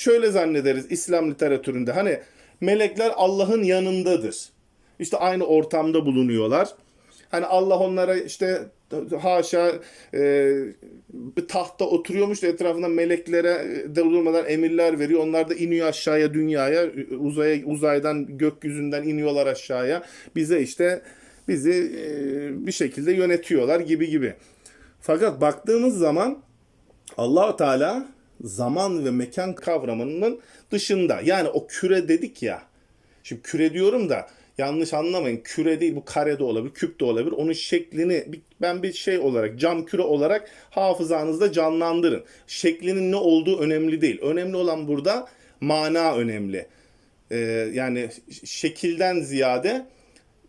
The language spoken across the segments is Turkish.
şöyle zannederiz İslam literatüründe. Hani melekler Allah'ın yanındadır. İşte aynı ortamda bulunuyorlar. Hani Allah onlara işte haşa e, bir tahta oturuyormuş da etrafında meleklere de durmadan emirler veriyor. Onlar da iniyor aşağıya dünyaya, uzaya uzaydan gökyüzünden iniyorlar aşağıya. Bize işte bizi e, bir şekilde yönetiyorlar gibi gibi. Fakat baktığımız zaman Allahu Teala zaman ve mekan kavramının dışında. Yani o küre dedik ya. Şimdi küre diyorum da yanlış anlamayın. Küre değil bu kare de olabilir, küp de olabilir. Onun şeklini ben bir şey olarak cam küre olarak hafızanızda canlandırın. Şeklinin ne olduğu önemli değil. Önemli olan burada mana önemli. Ee, yani şekilden ziyade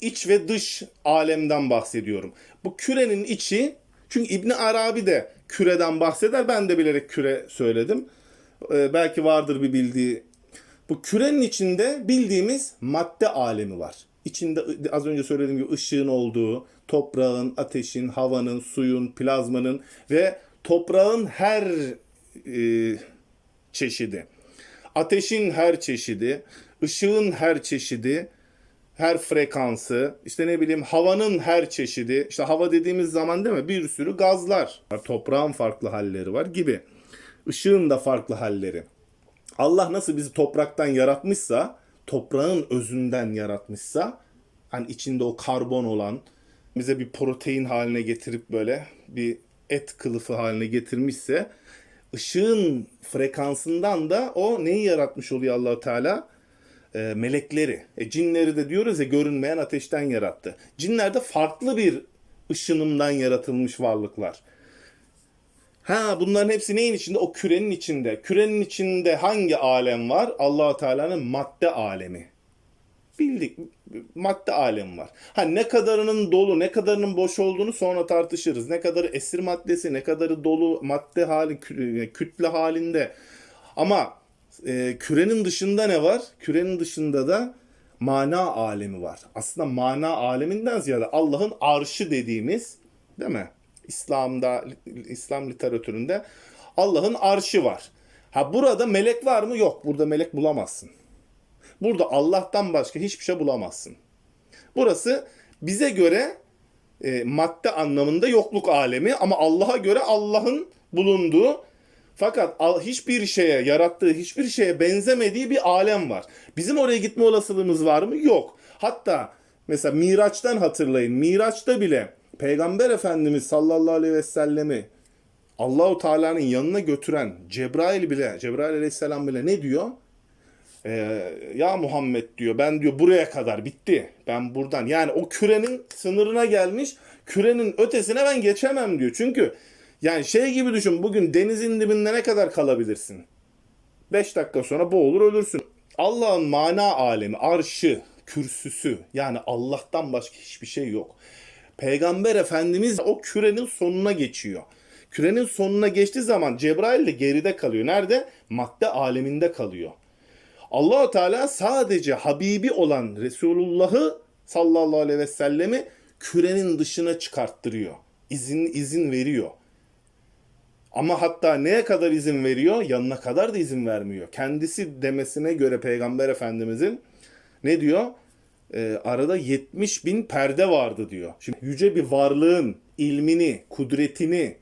iç ve dış alemden bahsediyorum. Bu kürenin içi çünkü İbni Arabi de küreden bahseder. Ben de bilerek küre söyledim. Ee, belki vardır bir bildiği. Bu kürenin içinde bildiğimiz madde alemi var. İçinde az önce söylediğim gibi ışığın olduğu, toprağın, ateşin, havanın, suyun, plazmanın ve toprağın her e, çeşidi. Ateşin her çeşidi, ışığın her çeşidi, her frekansı, işte ne bileyim havanın her çeşidi, işte hava dediğimiz zaman değil mi bir sürü gazlar toprağın farklı halleri var gibi. Işığın da farklı halleri. Allah nasıl bizi topraktan yaratmışsa, toprağın özünden yaratmışsa, hani içinde o karbon olan, bize bir protein haline getirip böyle bir et kılıfı haline getirmişse, ışığın frekansından da o neyi yaratmış oluyor Allahu Teala? E, melekleri. E, cinleri de diyoruz ya görünmeyen ateşten yarattı. Cinler de farklı bir ışınımdan yaratılmış varlıklar. Ha bunların hepsi neyin içinde? O kürenin içinde. Kürenin içinde hangi alem var? Allahu Teala'nın madde alemi. Bildik madde alemi var. Ha ne kadarının dolu, ne kadarının boş olduğunu sonra tartışırız. Ne kadarı esir maddesi, ne kadarı dolu madde hali, kü- kütle halinde. Ama e, kürenin dışında ne var? Kürenin dışında da mana alemi var. Aslında mana aleminden ziyade Allah'ın arşı dediğimiz değil mi? İslam'da, İslam literatüründe Allah'ın arşı var. Ha burada melek var mı? Yok. Burada melek bulamazsın. Burada Allah'tan başka hiçbir şey bulamazsın. Burası bize göre e, madde anlamında yokluk alemi ama Allah'a göre Allah'ın bulunduğu fakat hiçbir şeye, yarattığı hiçbir şeye benzemediği bir alem var. Bizim oraya gitme olasılığımız var mı? Yok. Hatta mesela Miraç'tan hatırlayın. Miraç'ta bile Peygamber Efendimiz sallallahu aleyhi ve sellemi Allahu Teala'nın yanına götüren Cebrail bile, Cebrail aleyhisselam bile ne diyor? Ee, ya Muhammed diyor ben diyor buraya kadar bitti. Ben buradan yani o kürenin sınırına gelmiş. Kürenin ötesine ben geçemem diyor. Çünkü yani şey gibi düşün bugün denizin dibinde ne kadar kalabilirsin? 5 dakika sonra boğulur ölürsün. Allah'ın mana alemi, arşı, kürsüsü yani Allah'tan başka hiçbir şey yok. Peygamber Efendimiz o kürenin sonuna geçiyor. Kürenin sonuna geçtiği zaman Cebrail de geride kalıyor. Nerede? Madde aleminde kalıyor. Allahu Teala sadece Habibi olan Resulullah'ı sallallahu aleyhi ve sellemi kürenin dışına çıkarttırıyor. İzin izin veriyor. Ama hatta neye kadar izin veriyor? Yanına kadar da izin vermiyor. Kendisi demesine göre Peygamber Efendimizin ne diyor? Ee, arada 70 bin perde vardı diyor. Şimdi yüce bir varlığın ilmini, kudretini,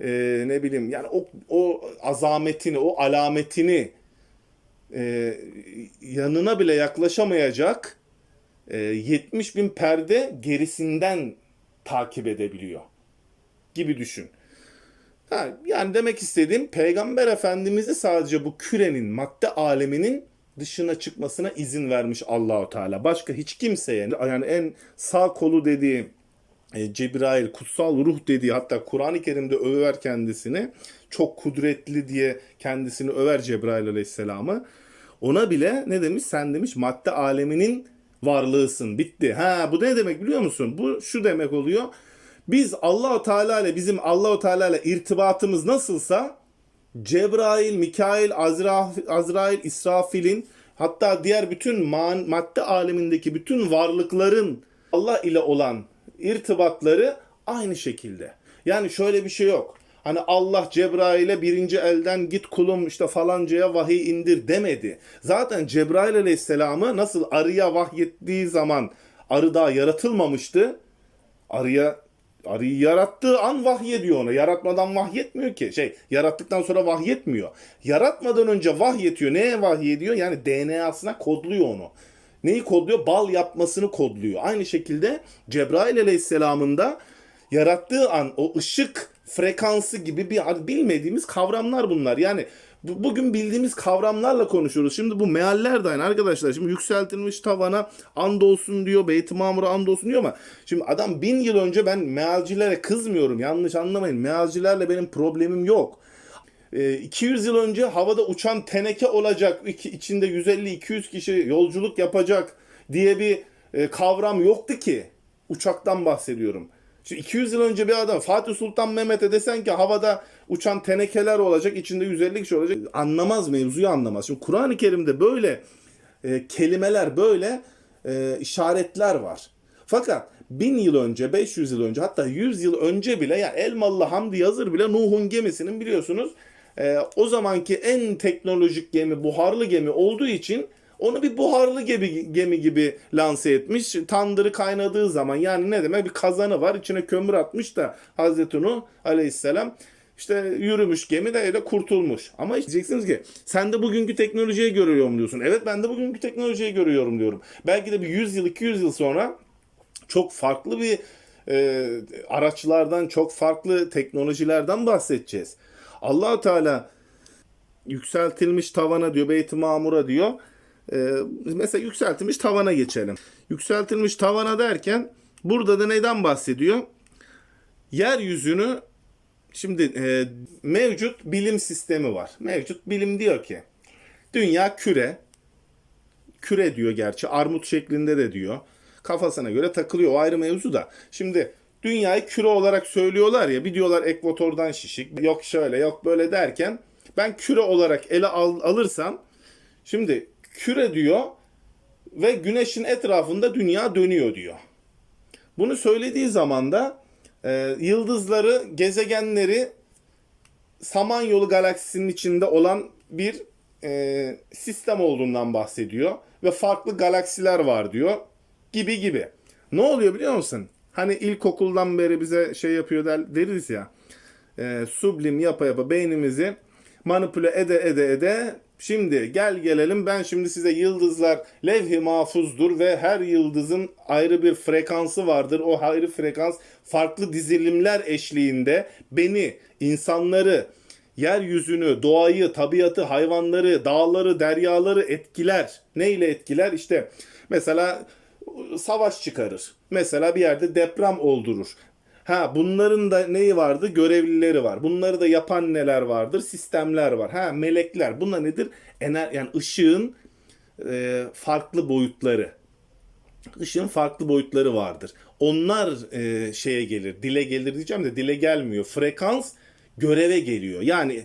e, ne bileyim yani o, o azametini, o alametini e, yanına bile yaklaşamayacak e, 70 bin perde gerisinden takip edebiliyor gibi düşün. Ha, yani demek istediğim Peygamber Efendimiz'i sadece bu kürenin, madde aleminin dışına çıkmasına izin vermiş Allahu Teala. Başka hiç kimseye yani en sağ kolu dediği e, Cebrail, kutsal ruh dediği hatta Kur'an-ı Kerim'de över kendisini. Çok kudretli diye kendisini över Cebrail Aleyhisselam'ı. Ona bile ne demiş? Sen demiş madde aleminin varlığısın. Bitti. Ha bu ne demek biliyor musun? Bu şu demek oluyor. Biz Allahu Teala ile bizim Allahu Teala ile irtibatımız nasılsa Cebrail, Mikail, Azra, Azrail, İsrafil'in hatta diğer bütün man, madde alemindeki bütün varlıkların Allah ile olan irtibatları aynı şekilde. Yani şöyle bir şey yok. Hani Allah Cebrail'e birinci elden git kulum işte falancaya vahiy indir demedi. Zaten Cebrail aleyhisselamı nasıl arıya vahyettiği zaman arı daha yaratılmamıştı. Arıya arıyı yarattığı an vahyediyor ona. Yaratmadan vahyetmiyor ki. Şey, yarattıktan sonra vahyetmiyor. Yaratmadan önce vahyetiyor. Neye vahyediyor? Yani DNA'sına kodluyor onu. Neyi kodluyor? Bal yapmasını kodluyor. Aynı şekilde Cebrail aleyhisselamın da yarattığı an o ışık frekansı gibi bir bilmediğimiz kavramlar bunlar. Yani bu- bugün bildiğimiz kavramlarla konuşuyoruz. Şimdi bu mealler de aynı arkadaşlar. Şimdi yükseltilmiş tavana andolsun diyor. Beyt-i Mamur'a andolsun diyor ama şimdi adam bin yıl önce ben mealcilere kızmıyorum. Yanlış anlamayın. Mealcilerle benim problemim yok. Ee, 200 yıl önce havada uçan teneke olacak, içinde 150-200 kişi yolculuk yapacak diye bir e, kavram yoktu ki. Uçaktan bahsediyorum. Şimdi 200 yıl önce bir adam Fatih Sultan Mehmet'e desen ki havada uçan tenekeler olacak, içinde 150 kişi olacak. Anlamaz mevzuyu anlamaz. Şimdi Kur'an-ı Kerim'de böyle e, kelimeler, böyle e, işaretler var. Fakat 1000 yıl önce, 500 yıl önce hatta 100 yıl önce bile ya Elmalı Hamdi Yazır bile Nuh'un gemisinin biliyorsunuz e, o zamanki en teknolojik gemi buharlı gemi olduğu için onu bir buharlı gemi, gemi gibi lanse etmiş. Tandırı kaynadığı zaman yani ne demek bir kazanı var içine kömür atmış da Hazreti Nuh aleyhisselam işte yürümüş gemi de öyle kurtulmuş. Ama diyeceksiniz ki sen de bugünkü teknolojiye göre yorumluyorsun. Evet ben de bugünkü teknolojiye göre yorumluyorum. Belki de bir 100 yıl 200 yıl sonra çok farklı bir e, araçlardan, çok farklı teknolojilerden bahsedeceğiz. allah Teala yükseltilmiş tavana diyor, Beyt-i Mamur'a diyor. E, mesela yükseltilmiş tavana geçelim. Yükseltilmiş tavana derken burada da neyden bahsediyor? Yeryüzünü şimdi e, mevcut bilim sistemi var. Mevcut bilim diyor ki dünya küre, küre diyor gerçi armut şeklinde de diyor. Kafasına göre takılıyor o ayrı mevzu da. Şimdi dünyayı küre olarak söylüyorlar ya bir diyorlar ekvatordan şişik yok şöyle yok böyle derken ben küre olarak ele al, alırsam şimdi küre diyor ve güneşin etrafında dünya dönüyor diyor. Bunu söylediği zaman da e, yıldızları, gezegenleri Samanyolu galaksisinin içinde olan bir e, sistem olduğundan bahsediyor ve farklı galaksiler var diyor gibi gibi. Ne oluyor biliyor musun? Hani ilkokuldan beri bize şey yapıyor der, deriz ya. E, sublim yapa yapa beynimizi manipüle ede ede ede şimdi gel gelelim ben şimdi size yıldızlar levh-i mahfuzdur ve her yıldızın ayrı bir frekansı vardır. O ayrı frekans farklı dizilimler eşliğinde beni, insanları, yeryüzünü, doğayı, tabiatı, hayvanları, dağları, deryaları etkiler. Ne ile etkiler? İşte mesela savaş çıkarır. Mesela bir yerde deprem oldurur. Ha bunların da neyi vardı? Görevlileri var. Bunları da yapan neler vardır? Sistemler var. Ha melekler. Bunlar nedir? Ener yani ışığın e, farklı boyutları. Işığın farklı boyutları vardır. Onlar e, şeye gelir, dile gelir diyeceğim de dile gelmiyor. Frekans göreve geliyor. Yani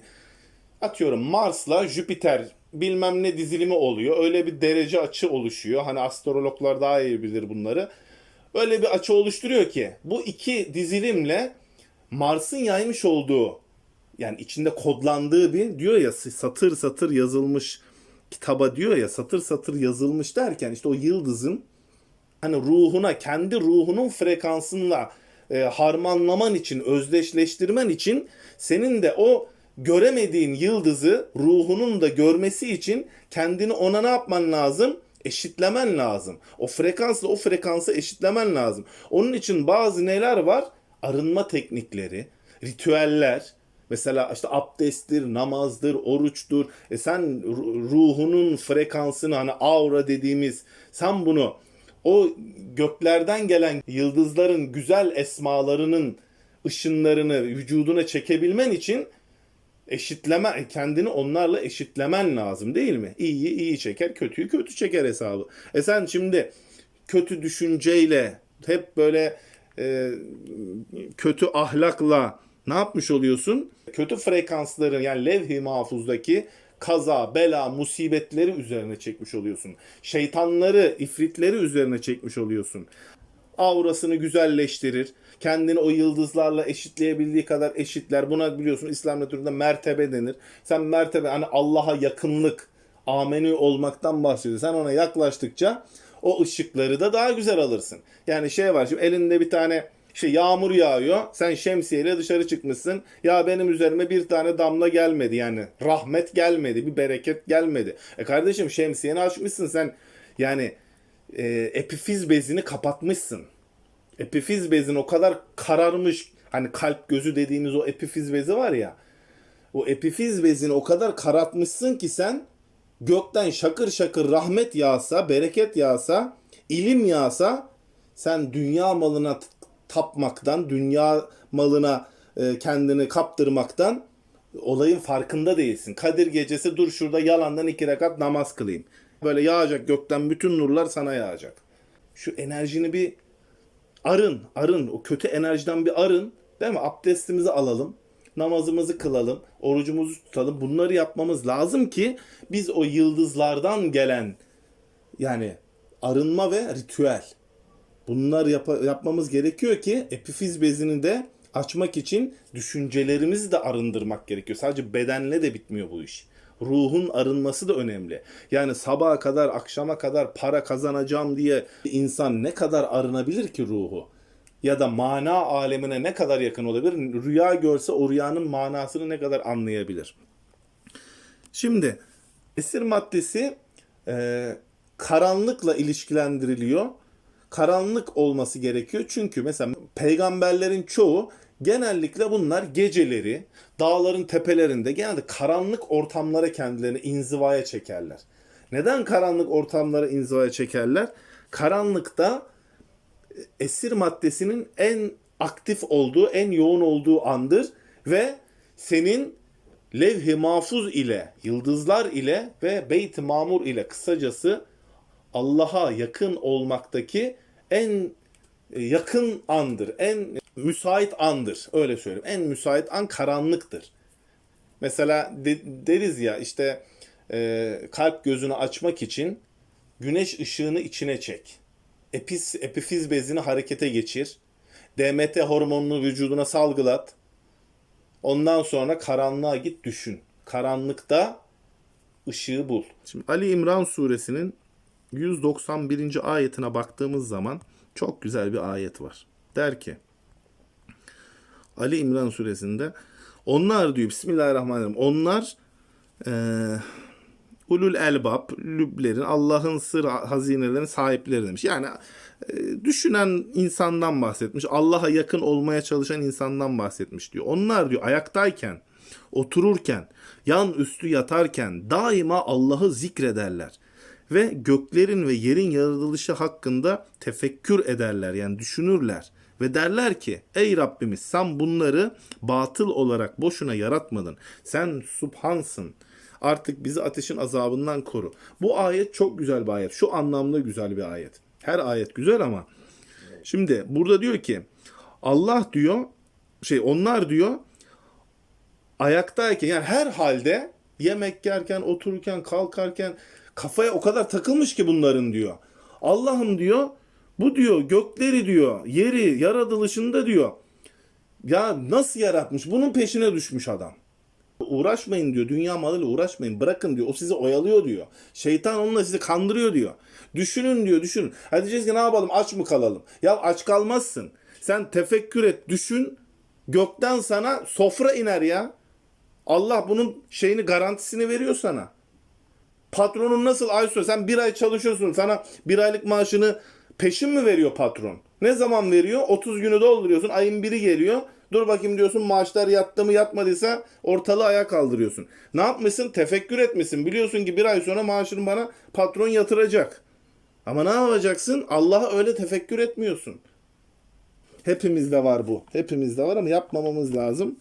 atıyorum Mars'la Jüpiter bilmem ne dizilimi oluyor. Öyle bir derece açı oluşuyor. Hani astrologlar daha iyi bilir bunları. Öyle bir açı oluşturuyor ki bu iki dizilimle Mars'ın yaymış olduğu yani içinde kodlandığı bir diyor ya satır satır yazılmış kitaba diyor ya satır satır yazılmış derken işte o yıldızın hani ruhuna kendi ruhunun frekansınla e, harmanlaman için özdeşleştirmen için senin de o göremediğin yıldızı ruhunun da görmesi için kendini ona ne yapman lazım? Eşitlemen lazım. O frekansla o frekansı eşitlemen lazım. Onun için bazı neler var? Arınma teknikleri, ritüeller, Mesela işte abdesttir, namazdır, oruçtur. E sen ru- ruhunun frekansını hani aura dediğimiz sen bunu o göklerden gelen yıldızların güzel esmalarının ışınlarını vücuduna çekebilmen için eşitleme kendini onlarla eşitlemen lazım değil mi? İyiyi iyi çeker, kötüyü kötü çeker hesabı. E sen şimdi kötü düşünceyle hep böyle e, kötü ahlakla ne yapmış oluyorsun? Kötü frekansların yani levh-i mahfuzdaki kaza, bela, musibetleri üzerine çekmiş oluyorsun. Şeytanları, ifritleri üzerine çekmiş oluyorsun. Aurasını güzelleştirir. Kendini o yıldızlarla eşitleyebildiği kadar eşitler. Buna biliyorsun İslam literatüründe mertebe denir. Sen mertebe hani Allah'a yakınlık, ameni olmaktan bahsediyor. Sen ona yaklaştıkça o ışıkları da daha güzel alırsın. Yani şey var şimdi elinde bir tane işte yağmur yağıyor. Sen şemsiyeyle dışarı çıkmışsın. Ya benim üzerime bir tane damla gelmedi yani. Rahmet gelmedi. Bir bereket gelmedi. E kardeşim şemsiyeni açmışsın sen. Yani e, epifiz bezini kapatmışsın. Epifiz bezin o kadar kararmış. Hani kalp gözü dediğimiz o epifiz bezi var ya. O epifiz bezini o kadar karartmışsın ki sen gökten şakır şakır rahmet yağsa, bereket yağsa, ilim yağsa sen dünya malına tapmaktan, dünya malına e, kendini kaptırmaktan olayın farkında değilsin. Kadir gecesi dur şurada yalandan iki rekat namaz kılayım. Böyle yağacak gökten bütün nurlar sana yağacak. Şu enerjini bir arın, arın. O kötü enerjiden bir arın. Değil mi? Abdestimizi alalım. Namazımızı kılalım. Orucumuzu tutalım. Bunları yapmamız lazım ki biz o yıldızlardan gelen yani arınma ve ritüel. Bunlar yap- yapmamız gerekiyor ki epifiz bezini de açmak için düşüncelerimizi de arındırmak gerekiyor. Sadece bedenle de bitmiyor bu iş. Ruhun arınması da önemli. Yani sabaha kadar, akşama kadar para kazanacağım diye insan ne kadar arınabilir ki ruhu? Ya da mana alemine ne kadar yakın olabilir? Rüya görse o rüyanın manasını ne kadar anlayabilir? Şimdi esir maddesi e, karanlıkla ilişkilendiriliyor. Karanlık olması gerekiyor. Çünkü mesela peygamberlerin çoğu genellikle bunlar geceleri dağların tepelerinde genelde karanlık ortamlara kendilerini inzivaya çekerler. Neden karanlık ortamlara inzivaya çekerler? Karanlıkta esir maddesinin en aktif olduğu, en yoğun olduğu andır ve senin levh-i mahfuz ile, yıldızlar ile ve beyt-i mamur ile kısacası Allah'a yakın olmaktaki en e, yakın andır, en müsait andır. Öyle söyleyeyim. En müsait an karanlıktır. Mesela de- deriz ya işte e, kalp gözünü açmak için güneş ışığını içine çek. Epis, epifiz bezini harekete geçir. DMT hormonunu vücuduna salgılat. Ondan sonra karanlığa git düşün. Karanlıkta ışığı bul. Şimdi Ali İmran suresinin 191. ayetine baktığımız zaman çok güzel bir ayet var. Der ki Ali İmran suresinde onlar diyor Bismillahirrahmanirrahim. Onlar eee ulul elbab, lüblerin, Allah'ın sır hazinelerin sahipleri demiş. Yani e, düşünen insandan bahsetmiş. Allah'a yakın olmaya çalışan insandan bahsetmiş diyor. Onlar diyor ayaktayken, otururken, yan üstü yatarken daima Allah'ı zikrederler. Ve göklerin ve yerin yaratılışı hakkında tefekkür ederler yani düşünürler. Ve derler ki ey Rabbimiz sen bunları batıl olarak boşuna yaratmadın. Sen subhansın. Artık bizi ateşin azabından koru. Bu ayet çok güzel bir ayet. Şu anlamda güzel bir ayet. Her ayet güzel ama şimdi burada diyor ki Allah diyor şey onlar diyor ayaktayken yani her halde yemek yerken, otururken, kalkarken kafaya o kadar takılmış ki bunların diyor. Allah'ım diyor bu diyor gökleri diyor yeri yaratılışında diyor ya nasıl yaratmış bunun peşine düşmüş adam. Uğraşmayın diyor. Dünya malıyla uğraşmayın. Bırakın diyor. O sizi oyalıyor diyor. Şeytan onunla sizi kandırıyor diyor. Düşünün diyor. Düşünün. Hadi diyeceğiz ki ne yapalım? Aç mı kalalım? Ya aç kalmazsın. Sen tefekkür et. Düşün. Gökten sana sofra iner ya. Allah bunun şeyini garantisini veriyor sana. Patronun nasıl ay sen bir ay çalışıyorsun. Sana bir aylık maaşını peşin mi veriyor patron? Ne zaman veriyor? 30 günü dolduruyorsun. Ayın biri geliyor. Dur bakayım diyorsun maaşlar yattı mı yatmadıysa ortalığı ayağa kaldırıyorsun. Ne yapmışsın? Tefekkür etmişsin. Biliyorsun ki bir ay sonra maaşını bana patron yatıracak. Ama ne yapacaksın? Allah'a öyle tefekkür etmiyorsun. Hepimizde var bu. Hepimizde var ama yapmamamız lazım.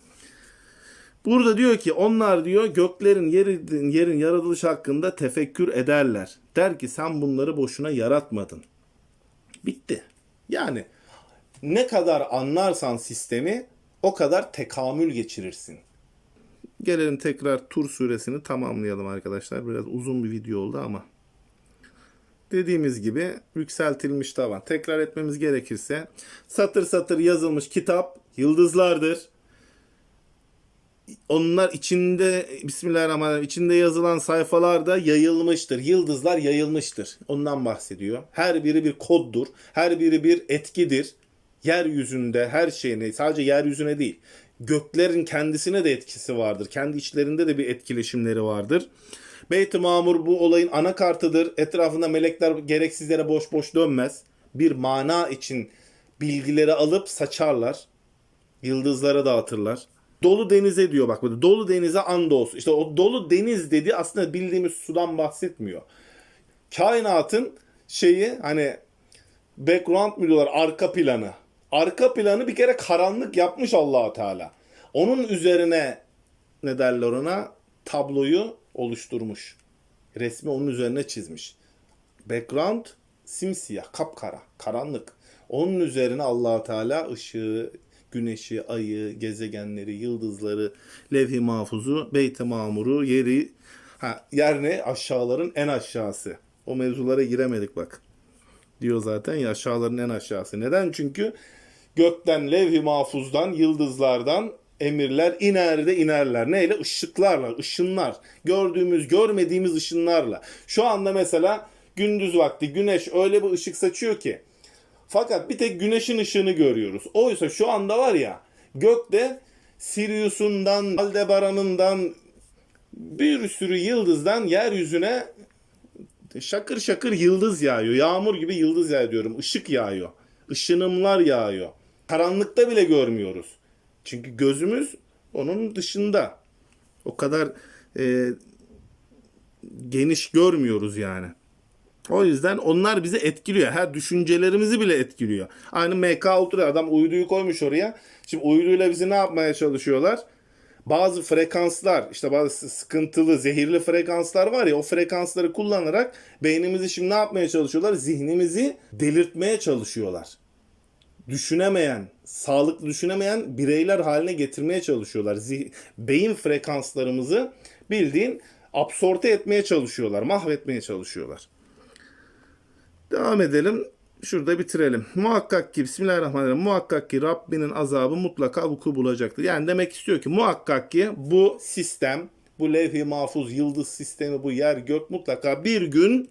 Burada diyor ki onlar diyor göklerin yerin, yerin yaratılışı hakkında tefekkür ederler. Der ki sen bunları boşuna yaratmadın. Bitti. Yani ne kadar anlarsan sistemi o kadar tekamül geçirirsin. Gelelim tekrar Tur suresini tamamlayalım arkadaşlar. Biraz uzun bir video oldu ama. dediğimiz gibi yükseltilmiş tavan. Tekrar etmemiz gerekirse satır satır yazılmış kitap yıldızlardır. Onlar içinde Bismillahirrahmanirrahim içinde yazılan sayfalarda yayılmıştır. Yıldızlar yayılmıştır. Ondan bahsediyor. Her biri bir koddur. Her biri bir etkidir. Yeryüzünde her şeyine sadece yeryüzüne değil göklerin kendisine de etkisi vardır. Kendi içlerinde de bir etkileşimleri vardır. Beyt-i Mamur bu olayın anakartıdır. Etrafında melekler gereksizlere boş boş dönmez. Bir mana için bilgileri alıp saçarlar. Yıldızlara dağıtırlar. Dolu denize diyor bak burada. Dolu denize andolsun. İşte o dolu deniz dedi aslında bildiğimiz sudan bahsetmiyor. Kainatın şeyi hani background mu diyorlar arka planı. Arka planı bir kere karanlık yapmış Allahu Teala. Onun üzerine ne derler ona tabloyu oluşturmuş. Resmi onun üzerine çizmiş. Background simsiyah, kapkara, karanlık. Onun üzerine Allahu Teala ışığı, güneşi, ayı, gezegenleri, yıldızları, levh-i mahfuzu, beyt-i mamuru, yeri, ha, yer ne? Aşağıların en aşağısı. O mevzulara giremedik bak. Diyor zaten ya aşağıların en aşağısı. Neden? Çünkü gökten, levh-i mahfuzdan, yıldızlardan emirler iner de inerler. Neyle? Işıklarla, ışınlar. Gördüğümüz, görmediğimiz ışınlarla. Şu anda mesela gündüz vakti güneş öyle bir ışık saçıyor ki fakat bir tek güneşin ışığını görüyoruz. Oysa şu anda var ya gökte Sirius'undan, Aldebaran'ından bir sürü yıldızdan yeryüzüne şakır şakır yıldız yağıyor. Yağmur gibi yıldız yağıyor diyorum. Işık yağıyor. Işınımlar yağıyor. Karanlıkta bile görmüyoruz. Çünkü gözümüz onun dışında. O kadar e, geniş görmüyoruz yani. O yüzden onlar bizi etkiliyor. Her düşüncelerimizi bile etkiliyor. Aynı MK Ultra adam uyduyu koymuş oraya. Şimdi uyduyla bizi ne yapmaya çalışıyorlar? Bazı frekanslar işte bazı sıkıntılı zehirli frekanslar var ya o frekansları kullanarak beynimizi şimdi ne yapmaya çalışıyorlar? Zihnimizi delirtmeye çalışıyorlar. Düşünemeyen, sağlıklı düşünemeyen bireyler haline getirmeye çalışıyorlar. Zih- beyin frekanslarımızı bildiğin absorte etmeye çalışıyorlar, mahvetmeye çalışıyorlar. Devam edelim. Şurada bitirelim. Muhakkak ki Bismillahirrahmanirrahim. Muhakkak ki Rabbinin azabı mutlaka vuku bulacaktır. Yani demek istiyor ki muhakkak ki bu sistem, bu levh-i mahfuz, yıldız sistemi, bu yer gök mutlaka bir gün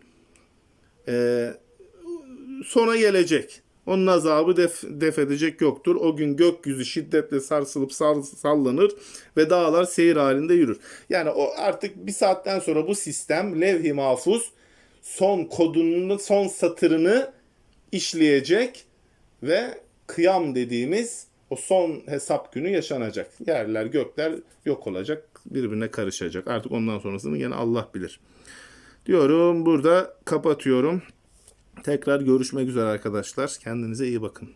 e, sona gelecek. Onun azabı def, def edecek yoktur. O gün gökyüzü şiddetle sarsılıp sar, sallanır ve dağlar seyir halinde yürür. Yani o artık bir saatten sonra bu sistem levh-i mahfuz son kodunun son satırını işleyecek ve kıyam dediğimiz o son hesap günü yaşanacak. Yerler gökler yok olacak, birbirine karışacak. Artık ondan sonrasını yine Allah bilir. Diyorum burada kapatıyorum. Tekrar görüşmek üzere arkadaşlar. Kendinize iyi bakın.